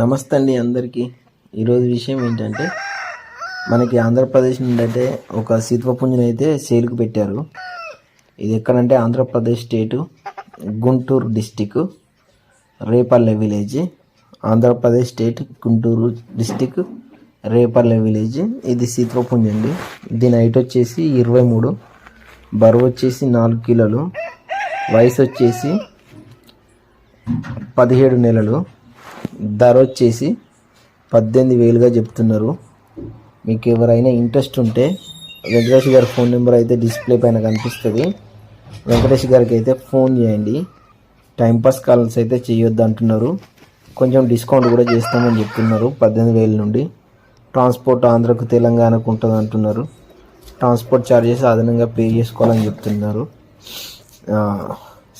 నమస్తే అండి అందరికీ. ఈరోజు విషయం ఏంటంటే మనకి ఆంధ్రప్రదేశ్ నుండి అయితే ఒక సీతపుంజుని అయితే సేల్కి పెట్టారు. ఇది ఎక్కడంటే Andhra Pradesh state Guntur district Repalle village Andhra Pradesh state Guntur district Repalle village. ఇది సీతపుంజ అండి. దీని హైట్ వచ్చేసి ఇరవై మూడు బరువు వచ్చేసి నాలుగు కిలోలు వయసు వచ్చేసి పదిహేడు నెలలు. ధర వచ్చేసి పద్దెనిమిది వేలుగా చెప్తున్నారు. మీకు ఎవరైనా ఇంట్రెస్ట్ ఉంటే వెంకటేష్ గారి ఫోన్ నెంబర్ అయితే డిస్ప్లే పైన కనిపిస్తుంది. వెంకటేష్ గారికి అయితే ఫోన్ చేయండి. టైంపాస్ కాల్స్ అయితే చేయొద్దు అంటున్నారు. కొంచెం డిస్కౌంట్ కూడా చేస్తామని చెప్తున్నారు పద్దెనిమిది వేల నుండి. ట్రాన్స్పోర్ట్ ఆంధ్రకు తెలంగాణకు ఉంటుంది అంటున్నారు. ట్రాన్స్పోర్ట్ ఛార్జెస్ అదనంగా పే చేసుకోవాలని చెప్తున్నారు.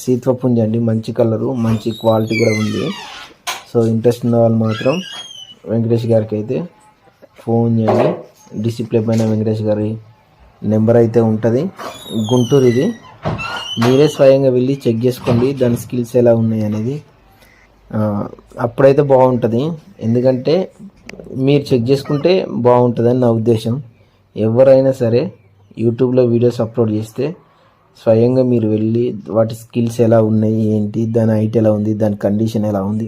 సీత్వపుంజ్ అండి మంచి కలరు మంచి క్వాలిటీ కూడా ఉంది. సో ఇంట్రెస్ట్ ఉన్న వాళ్ళు మాత్రం వెంకటేష్ గారికి అయితే ఫోన్ చేయండి. డిసిప్లే పైన వెంకటేష్ గారి నెంబర్ అయితే ఉంటుంది. గుంటూరు ఇది. మీరే స్వయంగా వెళ్ళి చెక్ చేసుకోండి దాని స్కిల్స్ ఎలా ఉన్నాయి అనేది. అప్పుడైతే బాగుంటుంది. ఎందుకంటే మీరు చెక్ చేసుకుంటే బాగుంటుందని నా ఉద్దేశం. ఎవరైనా సరే యూట్యూబ్లో వీడియోస్ అప్లోడ్ చేస్తే స్వయంగా మీరు వెళ్ళి వాటి స్కిల్స్ ఎలా ఉన్నాయి ఏంటి దాని హైట్ ఎలా ఉంది దాని కండిషన్ ఎలా ఉంది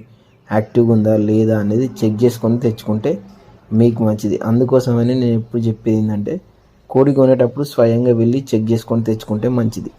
యాక్టివ్గా ఉందా లేదా అనేది చెక్ చేసుకొని తెచ్చుకుంటే మీకు మంచిది. అందుకోసమని నేను ఎప్పుడు చెప్పేది ఏంటంటే కోడి కొనేటప్పుడు స్వయంగా వెళ్ళి చెక్ చేసుకొని తెచ్చుకుంటే మంచిది.